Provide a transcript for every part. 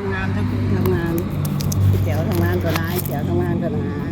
ทำงานทั้งคืนทำงานพี่แจ๋วทำงานก็นนะไอ้แจ๋วทำงานก่อนนะ ท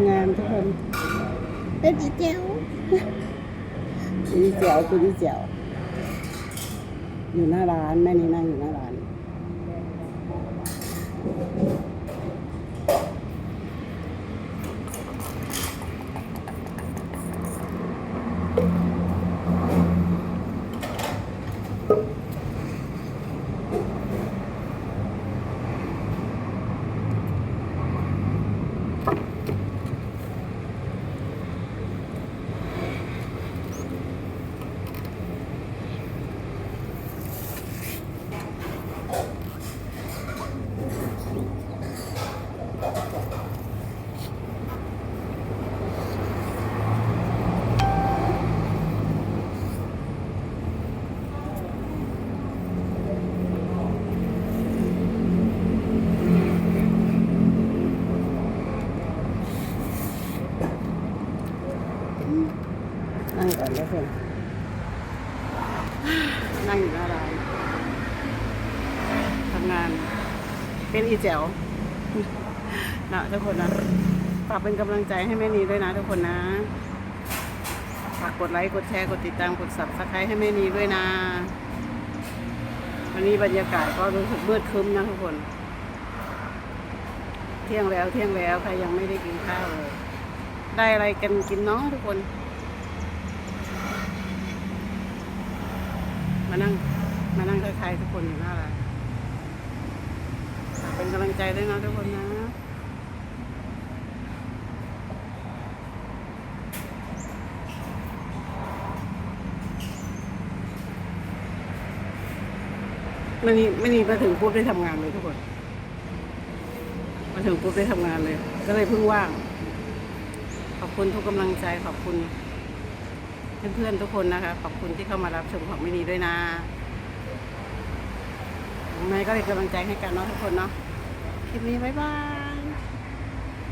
ำงานทุกคนเป็นอีแจ๋วอีแจ๋วเป็นอีแจ๋ว อยู่หน้าร้านแม่นี่นั่งอยู่หน้าร้าน ก่อนแล้วเพื่อนนั่งอยู่หน้าร้านทำงาน เป็นอีแจ๋วนะทุกคนนะฝากเป็นกำลังใจให้แม่นีด้วยนะทุกคนนะฝากกดไลค์กดแชร์กดติดตามกด subscribe ให้แม่นีด้วยนะวันนี้บรรยากาศก็รู้สึกมืดครึ้มนะทุกคน เที่ยงแล้วเที่ยงแล้วใครยังไม่ได้กินข้าวเลยได้อะไรกันกินน้องทุกคน มานั่ง มานั่งทักทายทุกคนอยู่หน้าร้านเป็นกำลังใจด้วยนะทุกคนนะไม่นี่ไม่นี่มาถึงปุ๊บได้ทำงานเลยทุกคน มาถึงปุ๊บได้ทำงานเลย ก็เลยเพิ่งว่าง ขอบคุณทุกกำลังใจขอบคุณ เพื่อนๆทุกคนนะคะ ขอบคุณที่เข้ามารับชมของไม่นีด้วยนะแม่ก็เป็นกำลังใจให้กันเนาะทุกคนเนาะคลิปนี้บ๊ายบาย